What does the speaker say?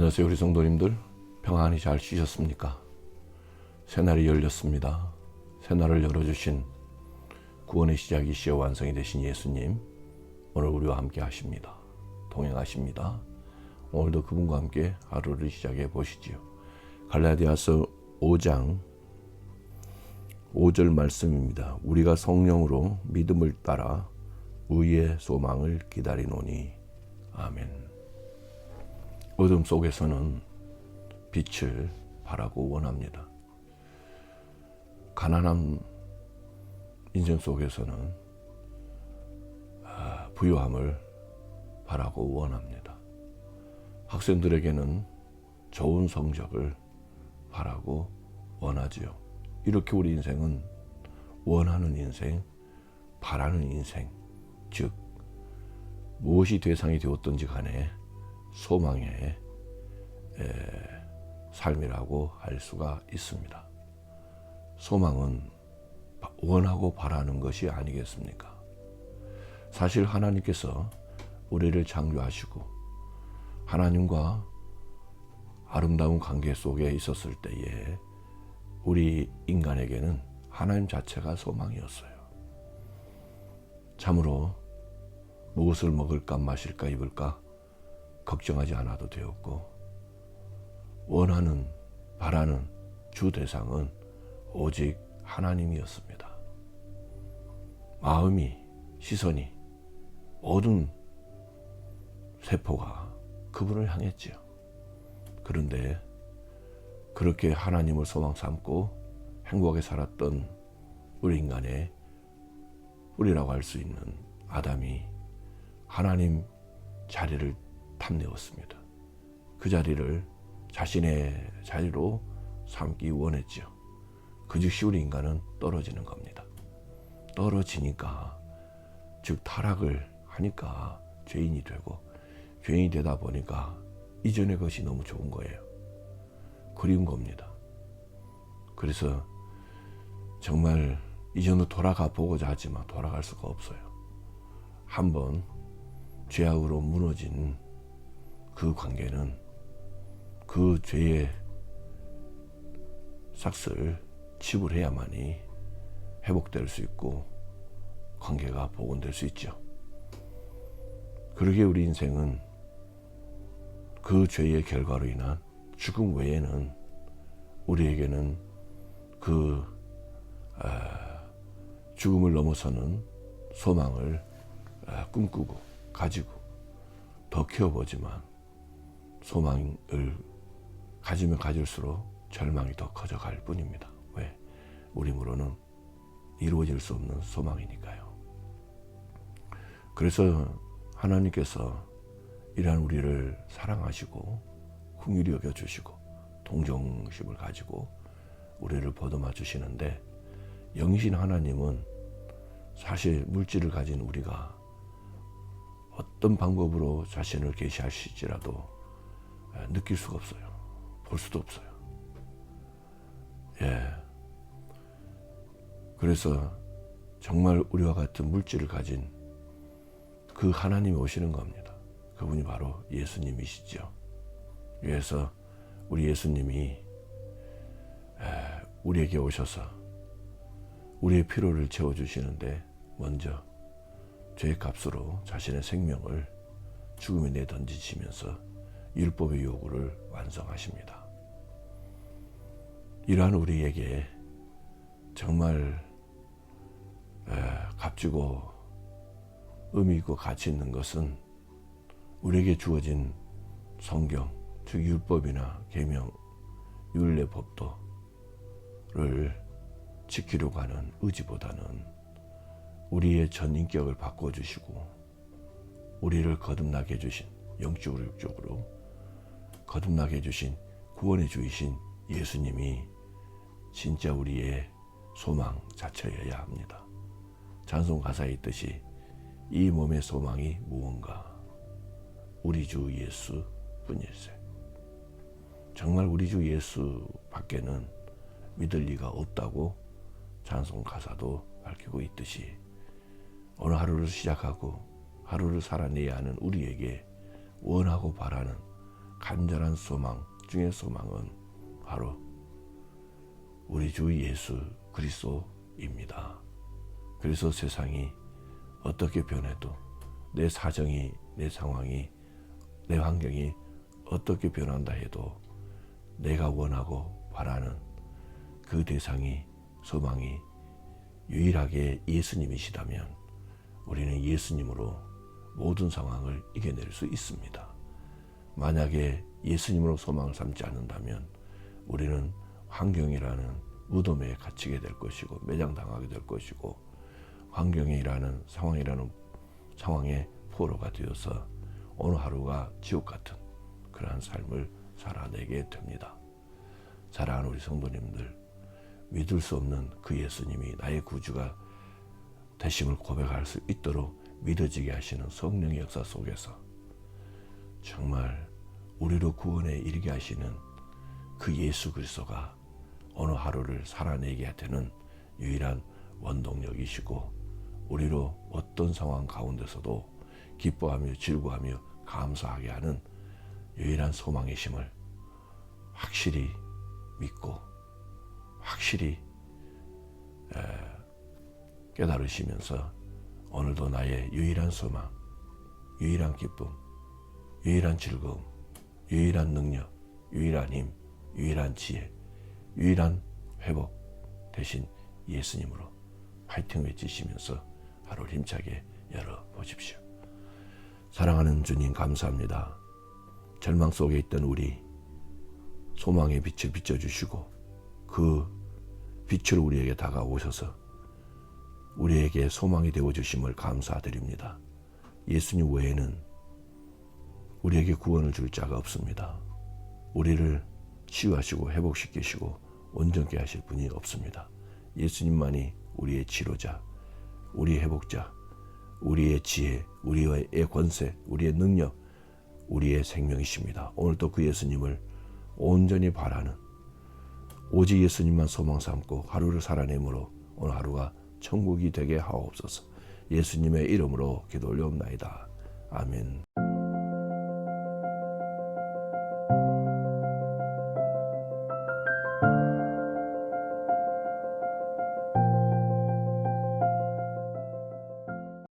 안녕하세요 우리 성도님들 평안히 잘 쉬셨습니까? 새날이 열렸습니다. 새날을 열어주신 구원의 시작이 시여 완성이 되신 예수님 오늘 우리와 함께 하십니다. 동행하십니다. 오늘도 그분과 함께 하루를 시작해 보시지요. 갈라디아서 5장 5절 말씀입니다. 우리가 성령으로 믿음을 따라 의의 소망을 기다리노니 아멘. 어둠 속에서는 빛을 바라고 원합니다. 가난한 인생 속에서는 아, 부유함을 바라고 원합니다. 학생들에게는 좋은 성적을 바라고 원하지요. 이렇게 우리 인생은 원하는 인생, 바라는 인생, 즉 무엇이 대상이 되었든지 간에 소망의 삶이라고 할 수가 있습니다. 소망은 원하고 바라는 것이 아니겠습니까? 사실 하나님께서 우리를 창조하시고 하나님과 아름다운 관계 속에 있었을 때에 우리 인간에게는 하나님 자체가 소망이었어요. 참으로 무엇을 먹을까 마실까 입을까 걱정하지 않아도 되었고 원하는 바라는 주 대상은 오직 하나님이었습니다. 마음이 시선이 모든 세포가 그분을 향했지요. 그런데 그렇게 하나님을 소망 삼고 행복하게 살았던 우리 인간의 우리라고 할 수 있는 아담이 하나님 자리를 탐내었습니다. 그 자리를 자신의 자리로 삼기 원했죠. 그 즉 시 우리 인간은 떨어지는 겁니다. 떨어지니까, 즉 타락을 하니까 죄인이 되고, 죄인이 되다 보니까 이전의 것이 너무 좋은 거예요. 그리운 겁니다. 그래서 정말 이전으로 돌아가 보고자 하지만 돌아갈 수가 없어요. 한번 죄악으로 무너진 그 관계는 그 죄의 삭스를 지불해야만이 회복될 수 있고 관계가 복원될 수 있죠. 그러게 우리 인생은 그 죄의 결과로 인한 죽음 외에는 우리에게는 그 아, 죽음을 넘어서는 소망을 아, 꿈꾸고 가지고 더 키워보지만 소망을 가지면 가질수록 절망이 더 커져갈 뿐입니다. 왜? 우리 힘으로는 이루어질 수 없는 소망이니까요. 그래서 하나님께서 이러한 우리를 사랑하시고 긍휼히 여겨 주시고 동정심을 가지고 우리를 보듬어 주시는데 영신 하나님은 사실 물질을 가진 우리가 어떤 방법으로 자신을 계시하실지라도 느낄 수가 없어요. 볼 수도 없어요. 예. 그래서 정말 우리와 같은 물질을 가진 그 하나님이 오시는 겁니다. 그분이 바로 예수님이시죠. 그래서 우리 예수님이 우리에게 오셔서 우리의 필요를 채워주시는데 먼저 죄의 값으로 자신의 생명을 죽음에 내던지시면서 율법의 요구를 완성하십니다. 이러한 우리에게 정말 값지고 의미 있고 가치 있는 것은 우리에게 주어진 성경, 즉 율법이나 계명, 율례법도를 지키려고 하는 의지보다는 우리의 전 인격을 바꿔주시고 우리를 거듭나게 해주신 영적으로 육적으로 거듭나게 해주신 구원의 주이신 예수님이 진짜 우리의 소망 자체여야 합니다. 찬송 가사에 있듯이 이 몸의 소망이 무언가 우리 주 예수 뿐일세. 정말 우리 주 예수 밖에는 믿을 리가 없다고 찬송 가사도 밝히고 있듯이 오늘 하루를 시작하고 하루를 살아내야 하는 우리에게 원하고 바라는 간절한 소망 중의 소망은 바로 우리 주 예수 그리스도입니다. 그래서 세상이 어떻게 변해도 내 사정이 내 상황이 내 환경이 어떻게 변한다 해도 내가 원하고 바라는 그 대상이 소망이 유일하게 예수님이시다면 우리는 예수님으로 모든 상황을 이겨낼 수 있습니다. 만약에 예수님으로 소망을 삼지 않는다면 우리는 환경이라는 무덤에 갇히게 될 것이고 매장당하게 될 것이고 환경이라는 상황이라는 상황의 포로가 되어서 어느 하루가 지옥 같은 그러한 삶을 살아내게 됩니다. 사랑하는 우리 성도님들 믿을 수 없는 그 예수님이 나의 구주가 되심을 고백할 수 있도록 믿어지게 하시는 성령의 역사 속에서 정말 우리로 구원에 이르게 하시는 그 예수 그리스도가 어느 하루를 살아내게 되는 유일한 원동력이시고 우리로 어떤 상황 가운데서도 기뻐하며 즐거워하며 감사하게 하는 유일한 소망이심을 확실히 믿고 확실히 에, 깨달으시면서 오늘도 나의 유일한 소망, 유일한 기쁨, 유일한 즐거움, 유일한 능력, 유일한 힘, 유일한 지혜, 유일한 회복 대신 예수님으로 파이팅 외치시면서 하루를 힘차게 열어보십시오. 사랑하는 주님 감사합니다. 절망 속에 있던 우리 소망의 빛을 비춰주시고 그 빛을 우리에게 다가오셔서 우리에게 소망이 되어 주심을 감사드립니다. 예수님 외에는 우리에게 구원을 줄 자가 없습니다. 우리를 치유하시고 회복시키시고 온전케 하실 분이 없습니다. 예수님만이 우리의 치료자, 우리의 회복자, 우리의 지혜, 우리의 권세, 우리의 능력, 우리의 생명이십니다. 오늘도 그 예수님을 온전히 바라는 오직 예수님만 소망 삼고 하루를 살아내므로 오늘 하루가 천국이 되게 하옵소서. 예수님의 이름으로 기도 올려옵나이다. 아멘.